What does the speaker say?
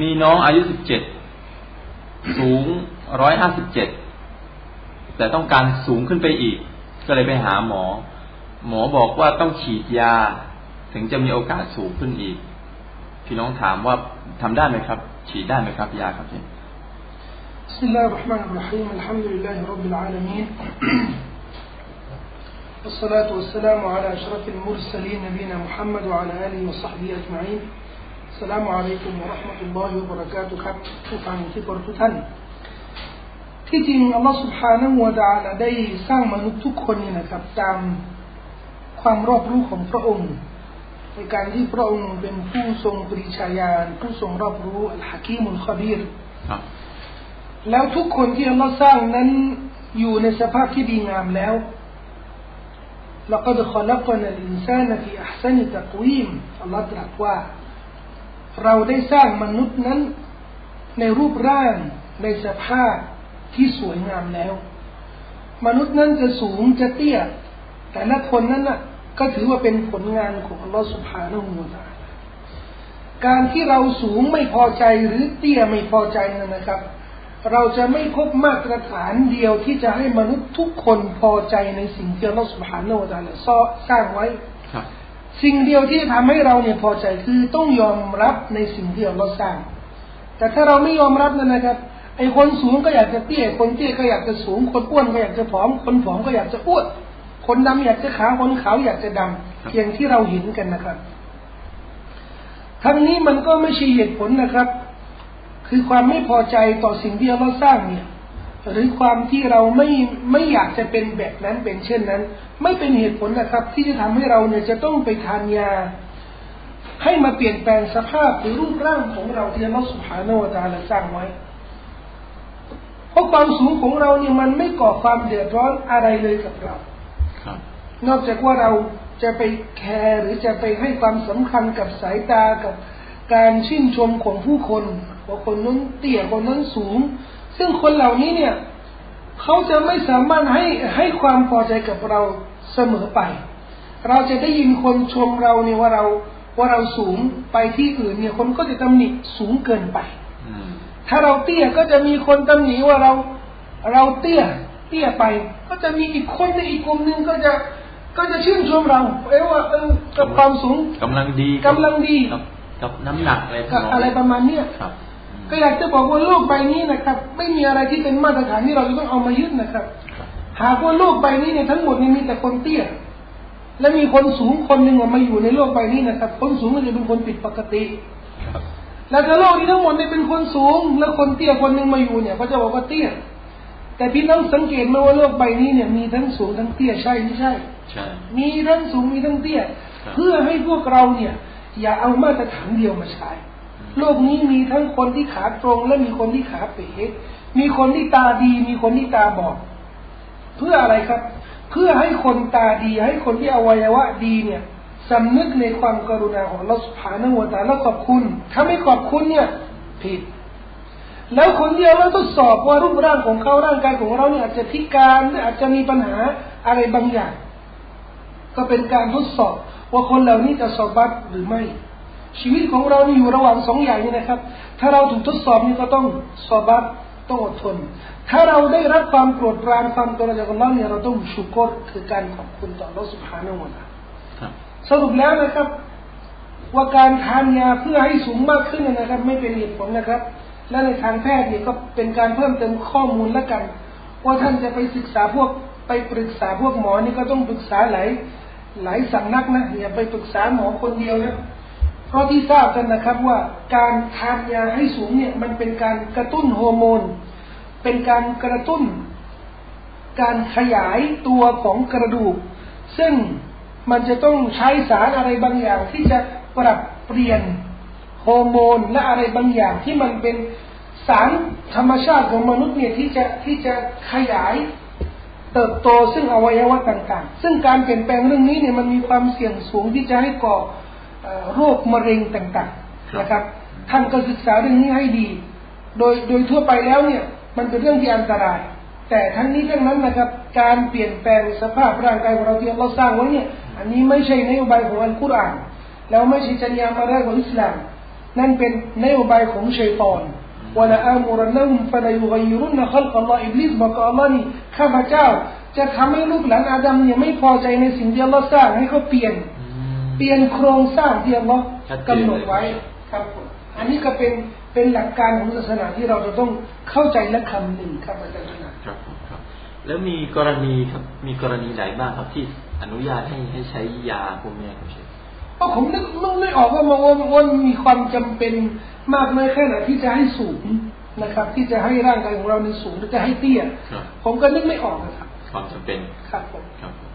มีน้องอายุสิบเจ็ดสูงร้อยห้าสิบเจ็ดแต่ต้องการสูงขึ้นไปอีก ก็เลยไปหาหมอ หมอบอกว่าต้องฉีดยา ถึงจะมีโอกาสสูงขึ้นอีก พี่น้องถามว่าทำได้ไหมครับ ฉีดได้ไหมครับ ยาครับพี่ بسم الله الرحمن الرحيم الحمد لله رب العالمين والصلاة والسلام على أشرف المرسلين نبينا محمد وعلى آله وصحبه أجمعين السلام عليكم ورحمة الله وبركاته ครับผู้ฟังที่เคารพทุกท่าน ที่จริงอัลลอฮฺ سبحانه และ تعالى ได้สร้างมนุษย์ทุกคนนี่นะครับ ตามความรอบรู้ของพระองค์ ในการที่พระองค์เป็นผู้ทรงปริชาญาณผู้ทรงรอบรู้อัลฮะกีมุลขบีร ครับ แล้วทุกคนที่อัลลอฮ์สร้างนั้นอยู่ในสภาพที่ดีงามแล้ว لقد خلقنا الإنسان في أحسن تقويم อัลลอฮ์ตรัสว่า เราได้สร้างมนุษย์นั้น ในรูปร่างในสภาพที่สวยงามแล้ว มนุษย์นั้นจะสูงจะเตี้ย แต่ละคนนั้นน่ะ ก็ถือว่าเป็นผลงานของอัลลอฮ์สุบฮานาหูตาการที่เราสูงไม่พอใจหรือเตี้ยไม่พอใจนั่นนะครับ เราจะไม่พบมาตรฐานเดียวที่จะให้มนุษย์ทุกคนพอใจในสิ่งที่อัลลอฮฺสุบฮานาอัลลสร้างไว้ครับ สิ่งเดียวที่จะทำให้เราเนี่ยพอใจคือต้องยอมรับในสิ่งที่อัลลอฮฺสร้าง แต่ถ้าเราไม่ยอมรับนั่นนะครับ ไอ้คนสูงก็อยากจะเตี้ย คนเตี้ยก็อยากจะสูง คนอ้วนก็อยากจะผอม คนผอมก็อยากจะอ้วน คนดำอยากจะขาว คนขาวอยากจะดำอย่างที่เราเห็นกันนะครับ ทั้งนี้มันก็ไม่ใช่เหตุผลนะครับ คือความไม่พอใจต่อสิ่งที่เราสร้างเนี่ย หรือความที่เราไม่ไม่อยากจะเป็นแบบนั้นเป็นเช่นนั้น ไม่เป็นเหตุผลนะครับ ที่จะทำให้เราเนี่ยจะต้องไปทานยา ให้มาเปลี่ยนแปลงสภาพหรือรูปร่างของเราที่อัลลอฮฺสุบฮานาวะตาลาสร้างไว้ เพราะความสูงของเราเนี่ยมันไม่ก่อความเดือดร้อนอะไรเลยกับเราครับนอกจากว่าเราจะไปแคร์หรือจะไปให้ความสำคัญกับสายตากับการชื่นชมของผู้คนว่าคนนั้นเตี้ยคนนั้นสูง ซึ่งคนเหล่านี้เนี่ยเขาจะไม่สามารถให้ให้ความพอใจกับเราเสมอไป เราจะได้ยินคนชมเราเนี่ยว่าเราว่าเราสูงไปที่อื่นเนี่ยคนก็จะตำหนิสูงเกินไปอืมถ้าเราเตี้ยก็จะมีคนตำหนิว่าเราเราเตี้ยเตี้ยไป ก็จะมีอีกคนในงอีกกลุ่มหนึ่งก็จะก็จะชื่นชมเราเอ้ว่าเออกับความสูงกำลังดีกำลังดีกับกับน้ำหนักอะไรกับอะไรประมาณเนี้ยครับ ก็อยากจะบอกว่าโลกใบนี้นะครับ ไม่มีอะไรที่เป็นมาตรฐานที่เราจะต้องเอามายึดนะครับครับหากว่าโลกใบนี้เนี่ยทั้งหมดนี่มีแต่คนเตี้ยและมีคนสูงคนหนึ่งอะมาอยู่ในโลกใบนี้นะครับ คนสูงก็จะเป็นคนผิดปกติครับแล้วถ้าโลกนี้ทั้งหมดเนี่ยเป็นคนสูง แล้วคนเตี้ยคนหนึ่งมาอยู่เนี่ยเขาจะบอกว่าเตี้ย แต่พี่ต้องสังเกตไหมว่าโลกใบนี้เนี่ยมีทั้งสูงทั้งเตี้ยใช่ไม่ใช่ใช่มีทั้งสูงมีทั้งเตี้ยครับเพื่อให้พวกเราเนี่ย อย่าเอามาตรฐานเดียวมาใช้ โลกนี้มีทั้งคนที่ขาตรงและมีคนที่ขาเป๋มีคนที่ตาดี มีคนที่ตาบอด เพื่ออะไรครับ เพื่อให้คนตาดี ให้คนที่อวัยวะดีเนี่ยสำนึกในความกรุณาของเราสุภาณวตาแล้วขอบคุณ ถ้าไม่ขอบคุณเนี่ย ผิด แล้วคนที่เราทดสอบว่ารูปร่างของเขาร่างกายของเราเนี่ยอาจจะพิการหรืออาจจะมีปัญหาอะไรบางอย่าง ก็เป็นการทดสอบว่าคนเหล่านี้จะสอบบัตหรือไม่ ชีวิตของเรานี่อยู่ระหว่างสองอย่างนี้นะครับ ถ้าเราถูกทดสอบนี่ก็ต้องสอบบัตต้องอดทน ถ้าเราได้รับความโกรธปรานความตระจากเราเนี่ยเราต้องชุกรคือการขอบคุณต่อเราสุภาโนนะสรุปแล้วนะครับ ว่าการทานยาเพื่อให้สูงมากขึ้นนะครับ ไม่เป็นเหตุผลนะครับ และในทางแพทย์เนี่ยก็เป็นการเพิ่มเติมข้อมูลละกัน ว่าท่านจะไปศึกษาพวกไปปรึกษาพวกหมอนี่ก็ต้องปรึกษาหลายหลายสำนักนะอย่าไปปรึกษาหมอคนเดียวนะ เพราะที่ทราบกันนะครับว่าการทานยาให้สูงเนี่ยมันเป็นการกระตุ้นฮอร์โมน เป็นการกระตุ้น การขยายตัวของกระดูก ซึ่งมันจะต้องใช้สารอะไรบางอย่างที่จะปรับเปลี่ยนฮอร์โมนและอะไรบางอย่างที่มันเป็นสารธรรมชาติของมนุษย์เนี่ยที่จะที่จะขยายเติบโตซึ่งอวัยวะต่าง ๆ ซึ่งการเปลี่ยนแปลงเรื่องนี้เนี่ยมันมีความเสี่ยงสูงที่จะให้ก่อเอ่อ โรคมะเร็งต่างๆนะครับ ท่านก็ศึกษาเรื่องนี้ให้ดี โดยโดยทั่วไปแล้วเนี่ย มันเป็นเรื่องที่อันตราย แต่ทั้งนี้ทั้งนั้นนะครับ การเปลี่ยนแปลงสภาพร่างกายของเราที่เราสร้างไว้เนี่ย อันนี้ไม่ใช่นโยบายของอัลกุรอานแล้วไม่ใช่จรรยามาระของอิสลาม นั่นเป็นนโยบายของชัยตอนวะละอามุรนะฮุมฟะลายุกยิรุนขัลกัลลอฮ์อิบลิสบอกกับอัลลอฮ์นี่ข้าพเจ้า จะทำให้ลูกหลานอาดัมเนี่ยไม่พอใจในสิ่งที่อัลลอฮ์สร้างให้เขาเปลี่ยนอืม เปลี่ยนโครงสร้างที่อัลลอฮ์ชัดเจนกำหนดไว้ครับผมอันนี้ก็เป็นเป็นหลักการของศาสนาที่เราจะต้องเข้าใจและคำหนึ่งครับอาจารย์นะครับครับผมครับแล้วมีกรณีครับมีกรณีไหนบ้างครับที่อนุญาตให้ให้ใช้ยาพวกเนี้ยครับเชฟเพราะผมนึกนึกไม่ออกว่ามันว่ามันมีความจำเป็นมากน้อยแค่ไหนที่จะให้สูงนะครับ ที่จะให้ร่างกายของเราในสูงหรือจะให้เตี้ยครับผมก็นึกไม่ออกนะครับ ความจำเป็นครับผมครับผม